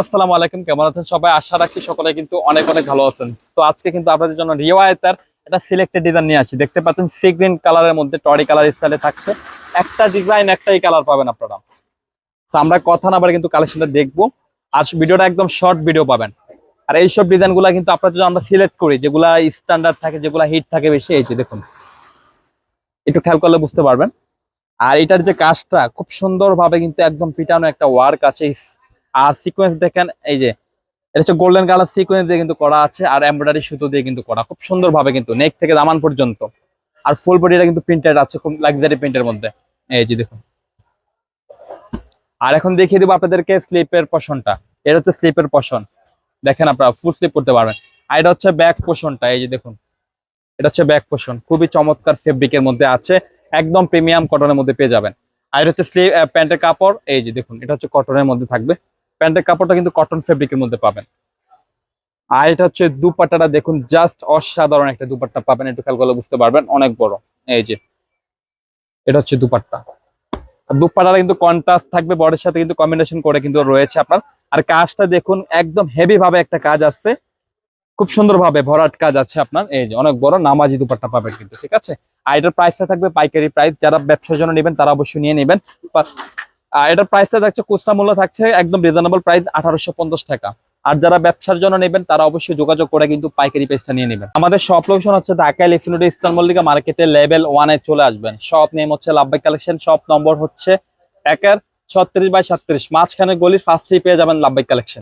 আসসালামু আলাইকুম, কেমন আছেন সবাই? আশা রাখি সকলে কিন্তু অনেক অনেক ভালো আছেন। তো আজকে কিন্তু আপনাদের জন্য রিওয়ায়তার একটা সিলেক্টেড ডিজাইন নিয়ে আসি দেখতে পাচ্ছেন সি গ্রিন কালারের মধ্যে টরি কালার স্টাইলে থাকছে। একটা ডিজাইন একটাই কালার পাবেন আপনারা। তো আমরা কথা না কিন্তু কালেকশনটা দেখব। আর ভিডিওটা একদম শর্ট ভিডিও পাবেন। আর এইসব ডিজাইনগুলো কিন্তু আপনাদের জন্য আমরা সিলেক্ট করি, যেগুলা স্ট্যান্ডার্ড থাকে, যেগুলা হিট থাকে বেশি। এই যে দেখুন। একটু খেয়াল করলে বুঝতে পারবেন। আর এটার যে কাজটা, খুব সুন্দরভাবে কিন্তু একদম পিটানো একটা ওয়ার্ক আছে। আর সিকোয়েন্স দেখেন, এই যে, এটা হচ্ছে গোল্ডেন কালার সিকোয়েন্স দিয়ে কিন্তু করা আছে আর এমব্রয়ডারি সুতো দিয়ে কিন্তু করা, খুব সুন্দরভাবে কিন্তু নেক থেকে দামান পর্যন্ত। আর ফুল বডিটা কিন্তু প্রিন্টেড আছে, খুব লাক্সারি প্রিন্টের মধ্যে। এই যে দেখুন। আর এখন দেখিয়ে দেবো আপনাদেরকে স্লিপের পশনটা এটা হচ্ছে স্লিপের পশন দেখেন আপনারা ফুল স্লিপ করতে পারবেন। আর এটা হচ্ছে ব্যাক পোষণটা এই যে দেখুন। এটা হচ্ছে ব্যাক পোষণ খুবই চমৎকার ফেব্রিকের মধ্যে আছে, একদম প্রিমিয়াম কটনের মধ্যে পেয়ে যাবেন। আর এটা হচ্ছে স্লিপ প্যান্টের কাপড়। এই যে দেখুন, এটা হচ্ছে কটনের মধ্যে থাকবে। প্যান্টের কাপড়টা কিন্তু কটন ফেব্রিকের মধ্যে পাবেন। আর এটা হচ্ছে দুপাট্টাটা দেখুন জাস্ট অসাধারণ একটা দুপাট্টা পাবেন, একটু খেয়াল করলে বুঝতে পারবেন, অনেক বড়। এই যে, এটা হচ্ছে দুপাট্টা। দুপাট্টাটা কিন্তু কন্ট্রাস্ট থাকবে, বডির সাথে কিন্তু কম্বিনেশন করে কিন্তু রয়েছে আপনার। আর কাজটা দেখুন, একদম হেভি ভাবে একটা কাজ আছে খুব সুন্দর ভাবে ভরাট কাজ আছে আপনার। এই যে, অনেক বড় নামাজি দুপাট্টা পাবেন কিন্তু, ঠিক আছে? আর এটার প্রাইসটা থাকবে পাইকারি প্রাইস যারা ব্যবসার জন্য নেবেন, তারা অবশ্যই নিয়ে নেবেন। এটার প্রাইসটা থাকছে খুচরা মূল্য থাকছে একদম রিজনেবল প্রাইস আঠারোশো পঞ্চাশ টাকা। আর যারা ব্যবসার জন্য নেবেন, তারা অবশ্যই যোগাযোগ করে কিন্তু পাইকারি পেসটা নিয়ে নেবেন। আমাদের শপ লোকেশন হচ্ছে ঢাকা লিফিনুডি ইস্টার্ন মল্লিকা মার্কেটে লেভেল ওয়ানে চলে আসবেন। শপ নেম হচ্ছে লাভবাই কালেকশন শপ নম্বর হচ্ছে একের ছত্রিশ বাই সাতত্রিশ। মাঝখানে গলির ফার্স্টেই পেয়ে যাবেন লাভবাই কালেকশন